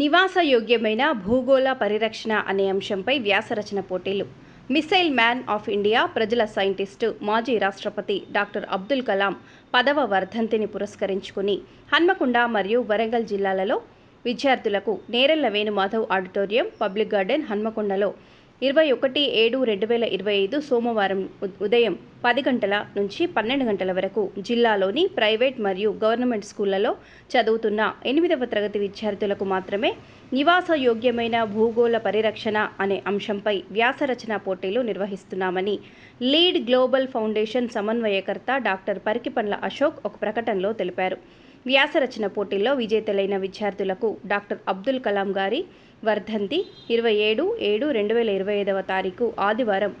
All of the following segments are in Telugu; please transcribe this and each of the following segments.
నివాసయోగ్యమైన భూగోళ పరిరక్షణ అనే అంశంపై వ్యాసరచన పోటీలు. మిసైల్ మ్యాన్ ఆఫ్ ఇండియా ప్రజల సైంటిస్టు మాజీ రాష్ట్రపతి డాక్టర్ అబ్దుల్ కలాం పదవ వర్ధంతిని పురస్కరించుకుని హన్మకొండ మరియు వరంగల్ జిల్లాలలో విద్యార్థులకు Nerella Venumadhav auditorium public garden హన్మకొండలో ఇరవై ఒకటి ఏడు రెండు వేల ఇరవై ఐదు సోమవారం ఉ- ఉదయం పది గంటల నుంచి పన్నెండు గంటల వరకు జిల్లాలోని ప్రైవేట్ మరియు గవర్నమెంట్ స్కూళ్ళలో చదువుతున్న ఎనిమిదవ తరగతి విద్యార్థులకు మాత్రమే నివాస యోగ్యమైన భూగోళ పరిరక్షణ అనే అంశంపై వ్యాసరచన పోటీలు నిర్వహిస్తున్నామని లీడ్ గ్లోబల్ ఫౌండేషన్ సమన్వయకర్త డాక్టర్ పరికిపండ్ల అశోక్ ఒక ప్రకటనలో తెలిపారు. వ్యాసరచన పోటీల్లో విజేతలైన విద్యార్థులకు డాక్టర్ అబ్దుల్ కలాం గారి వర్ధంతి ఇరవై ఏడు ఏడు రెండు వేల ఇరవై ఐదవ తారీఖు ఆదివారం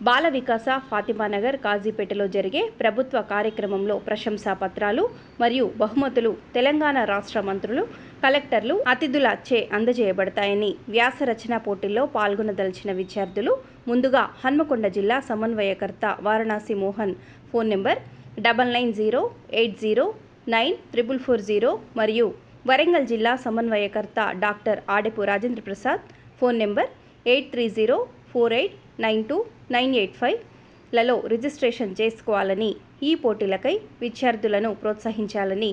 బాల వికాస ఫాతిమానగర్ కాజీపేటలో జరిగే ప్రభుత్వ కార్యక్రమంలో ప్రశంసా పత్రాలు మరియు బహుమతులు తెలంగాణ రాష్ట్ర మంత్రులు కలెక్టర్లు అతిథుల చే అందజేయబడతాయని వ్యాసరచన పోటీల్లో పాల్గొనదలిచిన విద్యార్థులు ముందుగా హన్మకొండ జిల్లా సమన్వయకర్త Varanasi Mohan phone number double nine zero eight zero nine triple four zero మరియు వరంగల్ జిల్లా సమన్వయకర్త doctor Adepu Rajendra Prasad. Phone number eight three zero four eight nine two nine eight ఫైవ్లలో registration చేసుకోవాలని ఈ పోటీలకై విద్యార్థులను ప్రోత్సహించాలని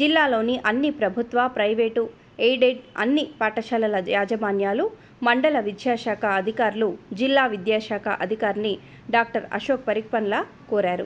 జిల్లాలోని అన్ని ప్రభుత్వ ప్రైవేటు ఎయిడెడ్ అన్ని పాఠశాలల యాజమాన్యాలు మండల విద్యాశాఖ అధికారులు జిల్లా విద్యాశాఖ అధికారిని డాక్టర్ అశోక్ పరిక్పన్లా కోరారు.